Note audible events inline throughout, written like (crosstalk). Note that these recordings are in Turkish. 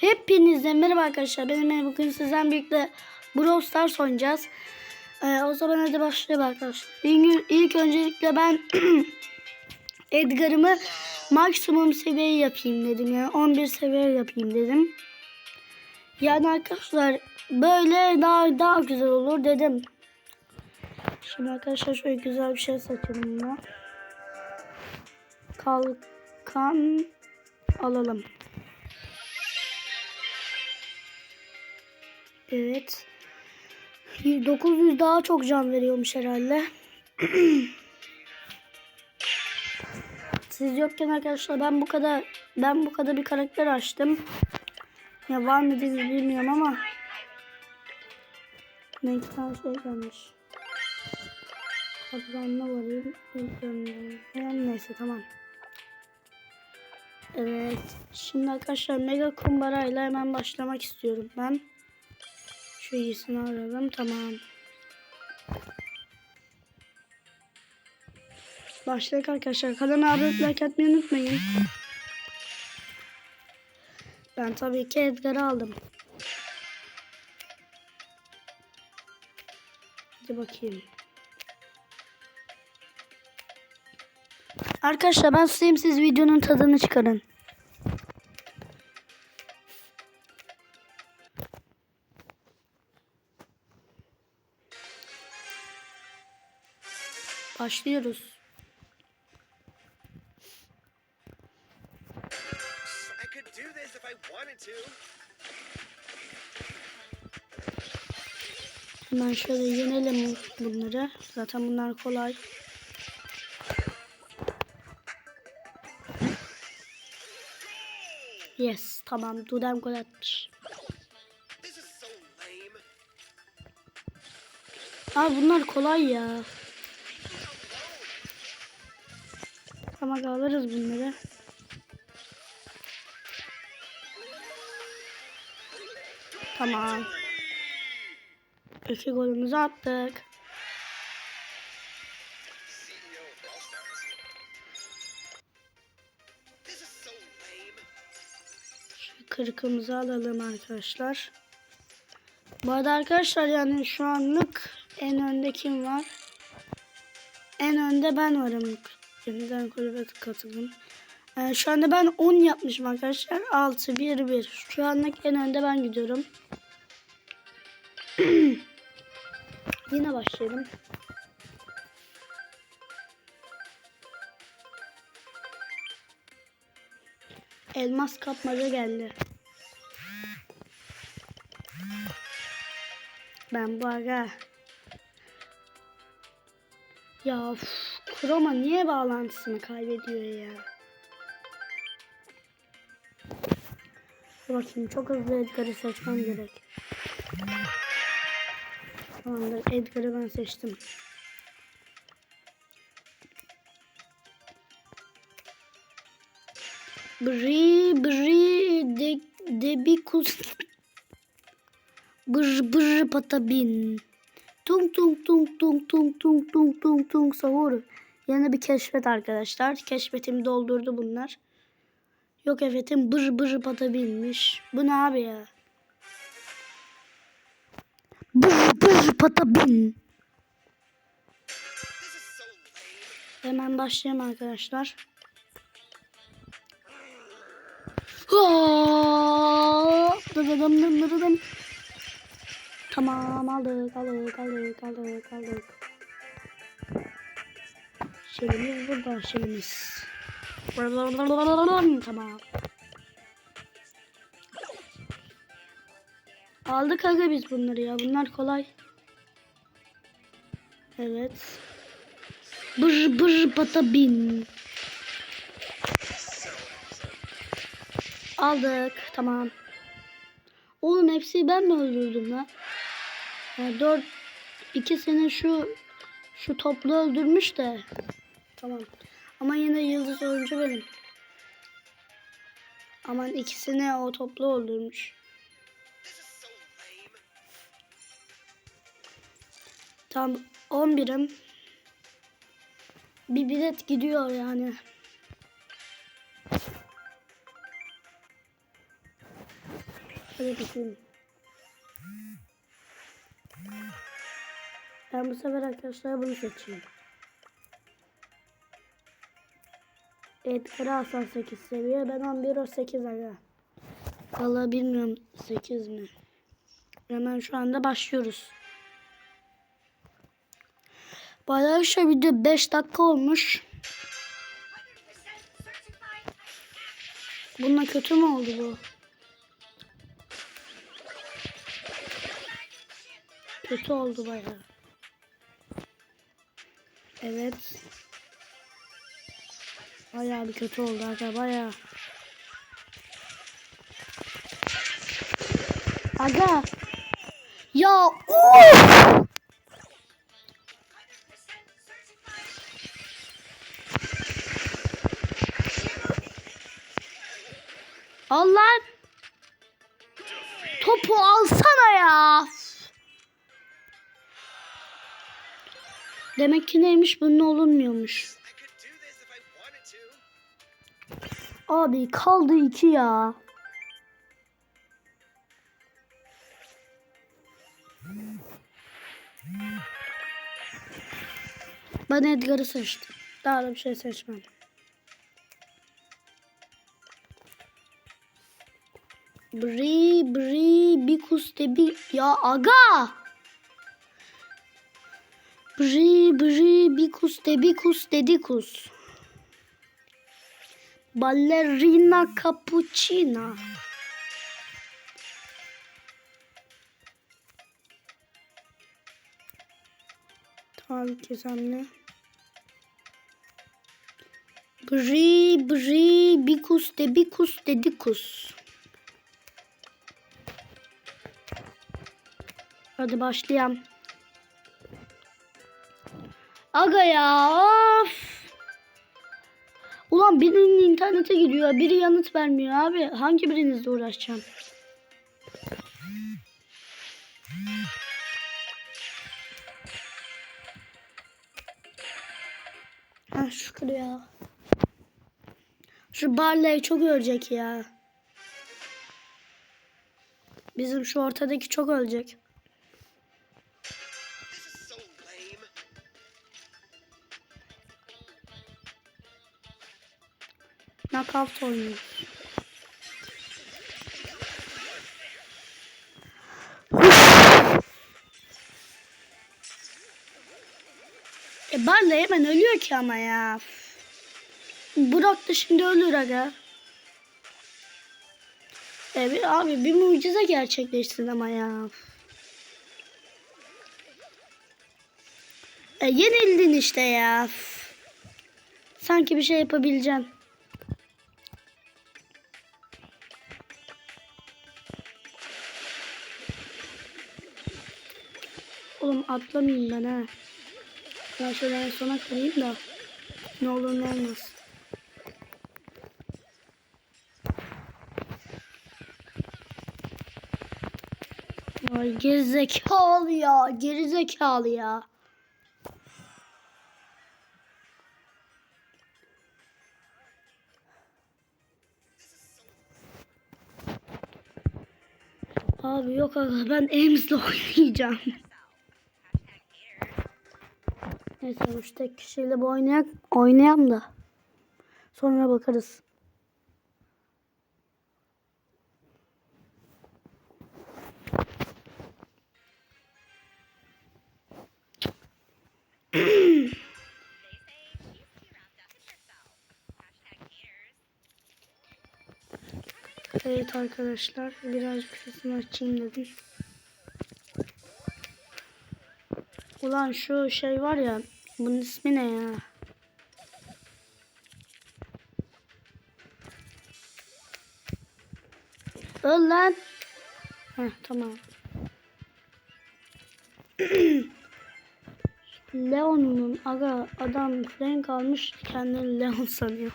Hepinize merhaba arkadaşlar. Benim ben bugün sizden birlikte Brawl Stars oynayacağız. Ee, o zaman hadi başlayalım arkadaşlar. İlk, ilk öncelikle ben (clears throat) Edgar'ımı maksimum seviye yapayım dedim. Yani 11 seviye yapayım dedim. Yani arkadaşlar böyle daha daha güzel olur dedim. Şimdi arkadaşlar şöyle güzel bir şey seçelim buna. Kalkan alalım. Evet. 900 daha çok can veriyormuş herhalde. (clears throat) Siz yokken arkadaşlar ben bu kadar ben bu kadar bir karakter açtım. Ya var mı diye bilmiyorum ama ne iki tane şey gelmiş. Kadranına varayım. Yani neyse tamam. Evet. Şimdi arkadaşlar mega kumbarayla hemen başlamak istiyorum ben. Şu iyisini alalım. Tamam. Başladık arkadaşlar. Kanala abone like atmayı unutmayın. Ben tabii ki Edgar'ı aldım. Hadi bakayım. Arkadaşlar ben susayım siz videonun tadını çıkarın. Başlıyoruz. Hemen şöyle yenelim bunları. Zaten bunlar kolay. Yes tamam Dudem gol atmış. Abi bunlar kolay ya. Tamam alırız bunları. Tamam. İki golümüzü attık. Şu kırkımızı alalım arkadaşlar. Bu arada arkadaşlar yani şu anlık en önde kim var? En önde ben varım. Yeniden kulübe katıldım. Ee, şu anda ben 10 yapmışım arkadaşlar. 6, 1, 1. Şu anlık en önde ben gidiyorum. (clears throat) Yine başlayalım. Elmas kapmaca geldi. Ben bu aga. Ya uf, Chroma niye bağlantısını kaybediyor ya? Bakayım çok hızlı Edgar'ı seçmem gerek. Tamamdır Edgar'ı ben seçtim. Bri bri de debikus bır bır patabin. Tung tung tung tung tung tung tung tung tung sahur. Yeni bir keşfet arkadaşlar. Keşfetimi doldurdu bunlar. Yok efendim bır bır patabinmiş. Bu ne abi ya? Bır bır lame. Hemen başlayalım arkadaşlar. Tamam aldık aldık aldık aldık aldık. Şelimiz burada şelimiz. Tamam. Aldık aga biz bunları ya. Bunlar kolay. Evet. Bır bır patabin. Aldık. Tamam. Oğlum hepsi ben mi öldürdüm lan? Yani dört ikisini şu şu toplu öldürmüş de. Tamam. Ama yine yıldız oyuncu benim. Aman ikisini o toplu öldürmüş. Tam 11'im. Bir bilet gidiyor yani. Hadi bakayım. Ben bu sefer arkadaşlar bunu seçeyim. Edgar'ı alsan 8 seviye. Ben 11 o 8 aga. Vallahi bilmiyorum 8 mi. Hemen şu anda başlıyoruz. Arada arkadaşlar video 5 dakika olmuş. Bununla kötü mü oldu bu? Kötü oldu bayağı. Evet. Bayağı bir kötü oldu aga bayağı. Aga. Ya of! Allah. Topu alsana ya. Demek ki neymiş bununla olunmuyormuş. Abi kaldı iki ya. Ben Edgar'ı seçtim. Daha da bir şey seçmem. Bri bri bikus de bi ya aga. Bri bri bikus de bikus dedikus. Ballerina cappuccina. Tamam kesemle. Bri bri bikus de bikus de dikus. Hadi başlayalım. Aga ya of. Ulan birinin internete gidiyor, biri yanıt vermiyor abi. Hangi birinizle uğraşacağım? Ha şükür ya. Şu Barley çok ölecek ya. Bizim şu ortadaki çok ölecek. Knockout oynuyoruz. E Barley hemen ölüyor ki ama ya. Burak da şimdi ölür aga. E bir, abi bir mucize gerçekleşsin ama ya. E yenildin işte ya. Sanki bir şey yapabileceksin. Atlamayayım ben ha. Ben şöyle en sona kalayım da. Ne olur ne olmaz. Ay gerizekalı ya. Gerizekalı ya. Abi yok aga ben Ames'le oynayacağım. Neyse tek kişiyle bu oynayak, oynayalım da. Sonra bakarız. Evet arkadaşlar birazcık sesimi açayım dedim. Ulan şu şey var ya bunun ismi ne ya? Öl lan. Heh, tamam. (clears throat) Leon'un aga adam Frank almış kendini Leon sanıyor.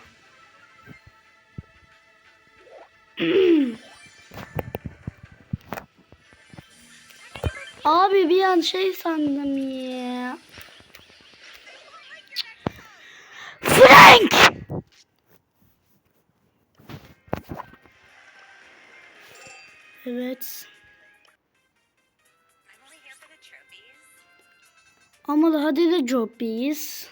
(clears throat) Abi bir an şey sandım ya. Frank! Evet. I'm only here for the trophies. Ama da hadi de jobbies.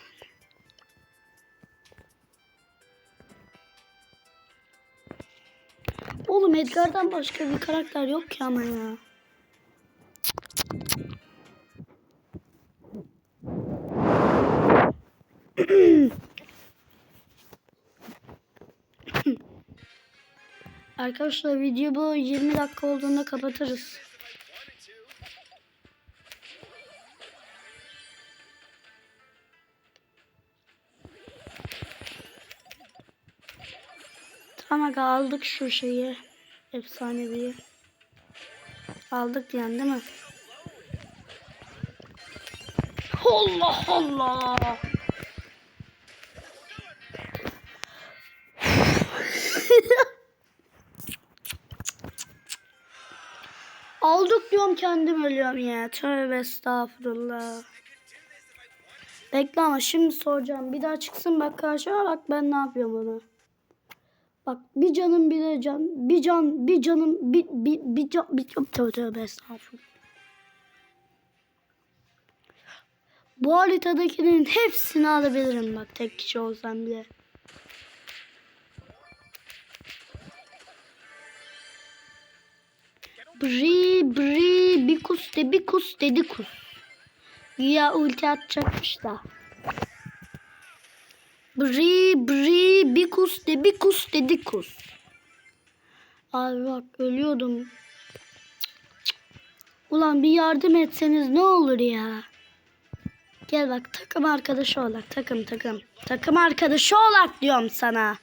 Oğlum Edgar'dan başka bir karakter yok ki ama ya. Arkadaşlar video bu 20 dakika olduğunda kapatırız. Tamam aldık şu şeyi. Efsaneviyi. Aldık yani değil mi? Allah Allah. Kendim ölüyorum ya. Tövbe estağfurullah. Bekle ama şimdi soracağım. Bir daha çıksın bak karşıma bak ben ne yapıyorum onu. Bak bir canım bir de can. Bir can bir canım bir bir, bir can bir can. Tövbe tövbe estağfurullah. Bu haritadakinin hepsini alabilirim bak tek kişi olsam bile. Bri bri bikus de bikus dedi kus. Ya ulti atacakmış da. Bri bri bikus de bikus dedi kus. Abi bak ölüyordum. Ulan bir yardım etseniz ne olur ya. Gel bak takım arkadaşı olak takım takım. Takım arkadaşı olak diyorum sana.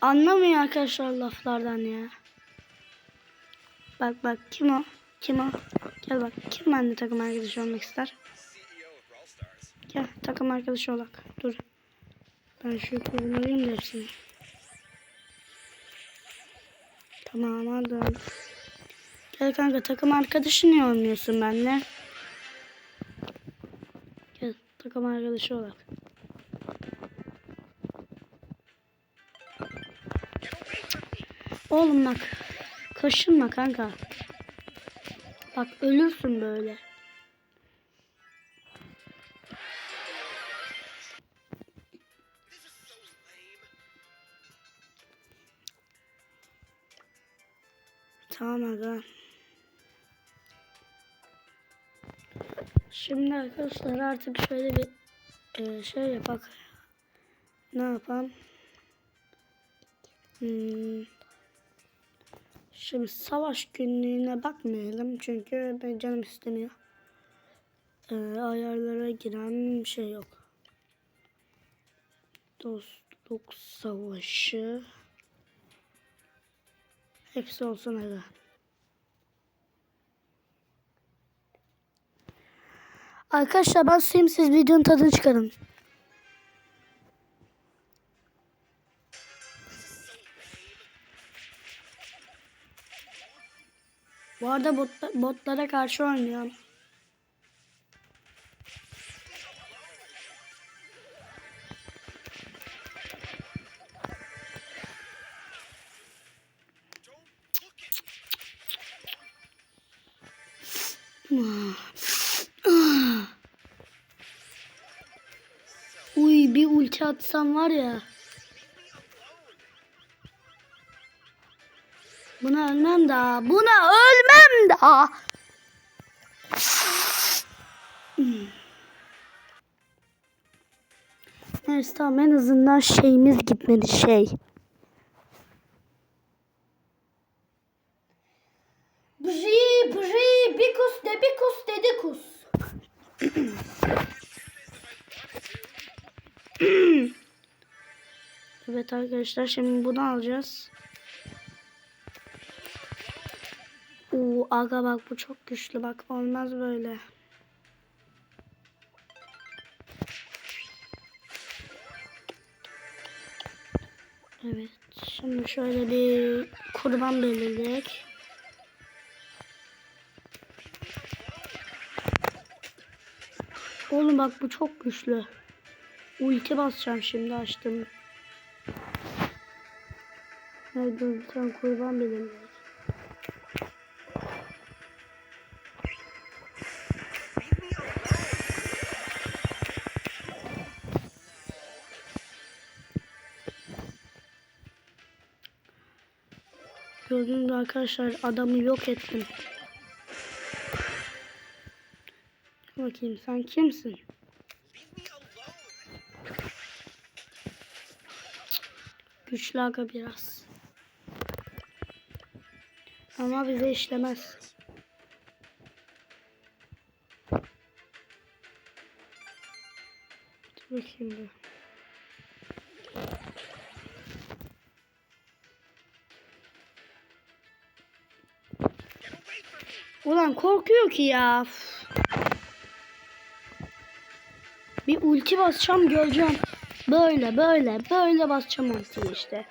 Anlamıyor arkadaşlar laflardan ya. Bak bak kim o? Kim o? Gel bak kim benimle takım arkadaşı olmak ister? Gel takım arkadaşı olak. Dur. Ben şu yukarı alayım da hepsini. Tamam aldım. Gel kanka takım arkadaşı niye olmuyorsun benimle? Gel takım arkadaşı olak. Oğlum bak. Kaşınma kanka. Bak ölürsün böyle. Tamam aga. Şimdi arkadaşlar artık şöyle bir e, şey yapak. Ne yapalım? Hmm. Şimdi savaş günlüğüne bakmayalım çünkü ben canım istemiyor. E, ayarlara giren şey yok. Dostluk savaşı. Hepsi olsun aga. Arkadaşlar ben siz videonun tadını çıkarın. Bu arada bot, botlara karşı oynuyorum. Uy bir ulti atsam var ya. Buna ölmem daha. Buna ölmem daha. Neyse tamam en azından şeyimiz gitmedi şey. Bri bri bikus de bikus dedikus. evet arkadaşlar şimdi bunu alacağız. Oo aga bak bu çok güçlü bak olmaz böyle. Evet şimdi şöyle bir kurban belirleyek. Oğlum bak bu çok güçlü. Ulti basacağım şimdi açtım. Dur sen kurban belirleyek. Arkadaşlar adamı yok ettim. Bakayım sen kimsin? Güçlü aga biraz. Ama bize işlemez. Bakayım bir. Ulan korkuyor ki ya. Bir ulti basacağım göreceğim. Böyle böyle böyle basacağım ultiyi işte.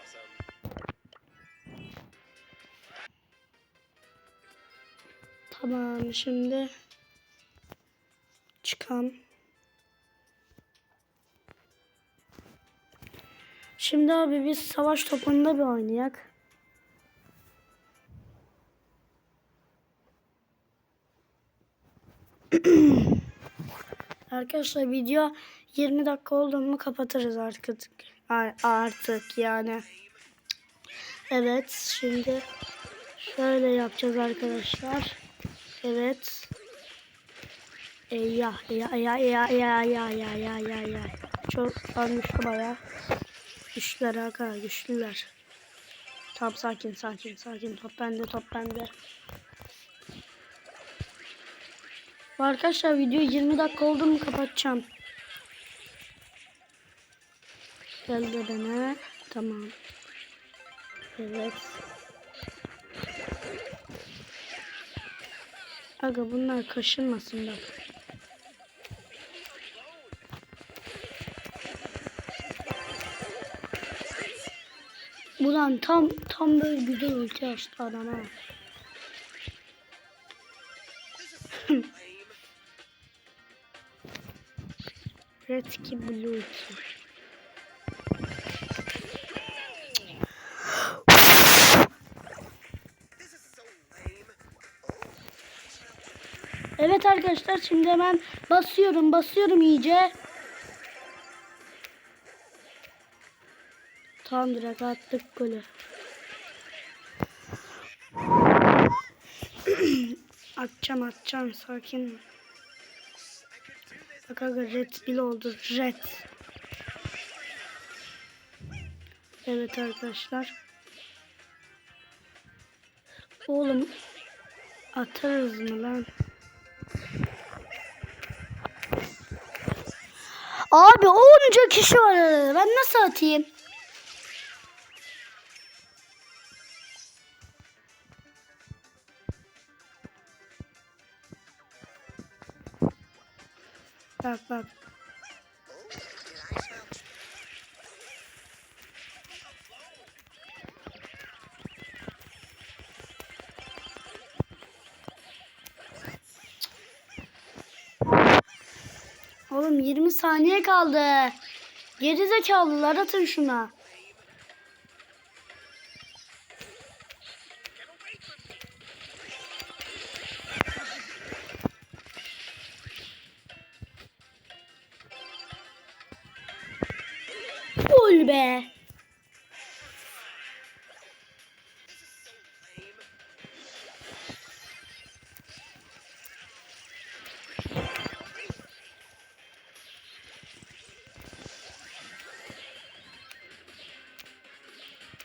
Tamam şimdi çıkan. Şimdi abi biz savaş topunda bir oynayak. Arkadaşlar video 20 dakika oldu mu kapatırız artık. Artık yani. Evet şimdi şöyle yapacağız arkadaşlar. Evet. E, ya ya ya ya ya ya ya ya ya ya. Çok güçlü baya. Güçlüler aga güçlüler. Tamam sakin sakin sakin top bende top bende. Arkadaşlar video 20 dakika oldu mu kapatacağım. Geldi bana. Tamam. Evet. Aga bunlar kaşınmasın bak. Ulan tam tam böyle güzel ulti açtı adam Red ki blue. Evet arkadaşlar şimdi hemen basıyorum basıyorum iyice. Tamam direkt attık golü. (clears throat) atacağım atacağım sakin. Bak aga red bile oldu red. Evet arkadaşlar. Oğlum atarız mı lan? Abi onca kişi var arada. Ben nasıl atayım? Bak bak. Oğlum 20 saniye kaldı. Geri zekalılar atın şuna. be.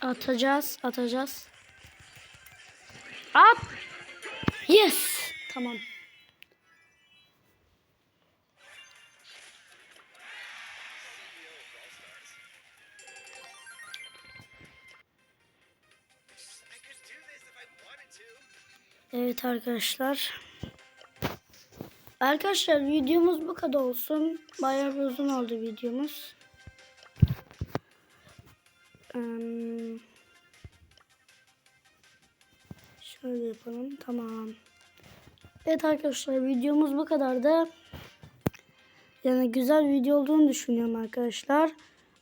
Atacağız, atacağız. Evet arkadaşlar. Arkadaşlar videomuz bu kadar olsun. Bayağı bir uzun oldu videomuz. Hmm. Şöyle yapalım. Tamam. Evet arkadaşlar videomuz bu kadardı. Yani güzel video olduğunu düşünüyorum arkadaşlar.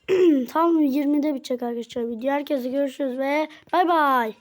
(clears throat) Tam 20'de bitecek arkadaşlar video. Herkese görüşürüz ve bay bay.